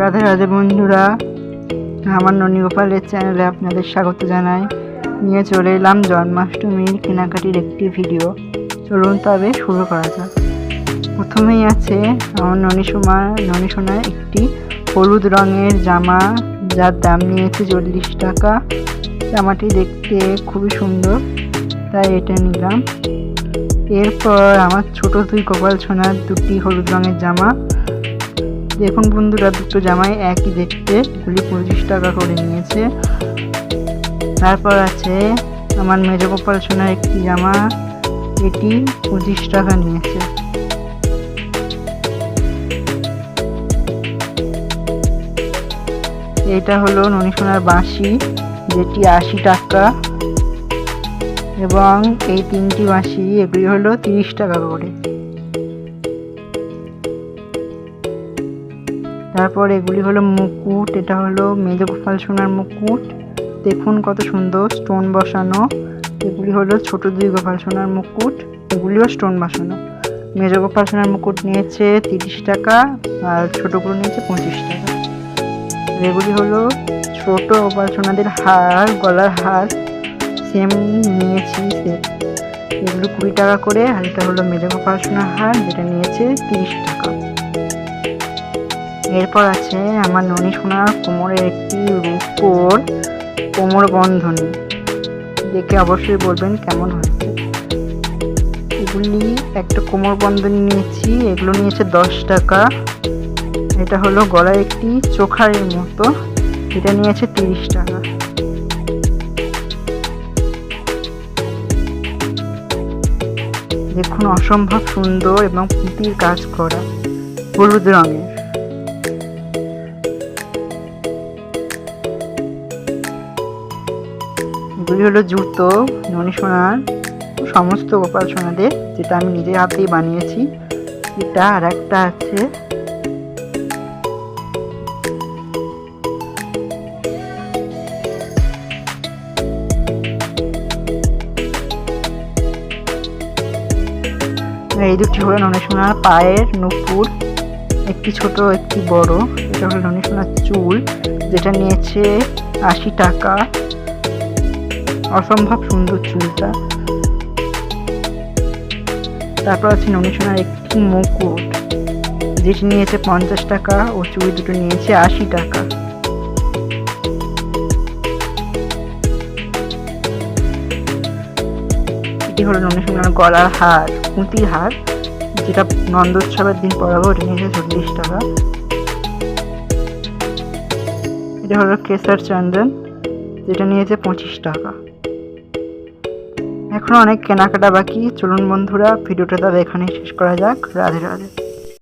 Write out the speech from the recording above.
রাধে রাধে বন্ধুরা আমার ননী গোপালের চ্যানেলে আপনাদের স্বাগত জানাই। নিয়ে চলে এলাম জন্মাষ্টমীর কেনাকাটির একটি ভিডিও। চলুন তবে শুরু করা যাক। প্রথমেই আছে আমার ননী সোমা, ননী সোনার একটি হলুদ রঙের জামা, যার দাম নিয়েছে চল্লিশ টাকা। জামাটি দেখতে খুবই সুন্দর, তাই এটা নিলাম। এরপর আমার ছোট দুই কপাল সোনার দুটি হলুদ রঙের জামা। দেখুন বন্ধুরা দুটো জামাই একই দেখতে এগুলি পঁচিশ টাকা করে নিয়েছে। তারপর আছে আমার মেজ গোপাল সোনার একটি জামা, এটি পঁচিশ টাকা নিয়েছে। এটা হলো ননী সোনার বাঁশি, যেটি আশি টাকা। এবং এই তিনটি বাঁশি এগুলি হলো তিরিশ টাকা করে। তারপর এগুলি হলো মুকুট, এটা হলো মেজগোপাল সোনার মুকুট। দেখুন কত সুন্দর স্টোন বসানো। এগুলি হলো ছোট দুই গোপাল সোনার মুকুট, এগুলিও স্টোন বসানো। মেজগোপাল সোনার মুকুট নিয়েছে তিরিশ টাকা আর ছোটোগুলো নিয়েছে পঁচিশ টাকা। এগুলি হলো ছোট গোপাল সোনাদের হার, গলার হার। সেম নিয়েছি সেট এগুলো কুড়ি টাকা করে আর এটা হলো মেজগোপাল সোনার হার, যেটা নিয়েছে তিরিশ টাকা। এরপর আছে আমার ননী সোনার কোমরের একটি রূপোর কোমর বন্ধনী। দেখে অবশ্যই বলবেন কেমন হয়েছে। এগুলি একটা কোমর বন্ধনী নিয়েছি, এগুলো নিয়েছে দশ টাকা। এটা হলো গলায় একটি চোখারের মতো, এটা নিয়েছে তিরিশ টাকা। দেখুন, অসম্ভব সুন্দর এবং পুঁতির কাজ করা। হলুদ রঙের। এগুলি হলো জুতো, ননি সোনার, সমস্ত গোপাল সোনাদের, যেটা আমি নিজের হাতেই বানিয়েছি। এটা আর একটা আছে। এই দুটি হলো ননী সোনার পায়ের নুপুর, একটি ছোট, একটি বড়। এটা হলো সোনার চুল, যেটা নিয়েছে আশি টাকা। অসম্ভব সুন্দর চুলটা। তারপর আছে ননী সোনার একটি মুকুট, যেটি নিয়েছে পঞ্চাশ টাকা ও চুড়ি দুটো নিয়েছে আশি টাকা। এটি হলো সোনার গলার হার পুঁতির হার, যেটা নন্দোৎসবের দিন পরাবো ওটা নিয়েছে চল্লিশ টাকা। এটা হলো কেসার চন্দন, যেটা নিয়েছে পঁচিশ টাকা। এখনও অনেক কেনাকাটা বাকি। চলুন বন্ধুরা ভিডিওটা তাহলে এখানেই শেষ করা যাক। রাধে রাধে।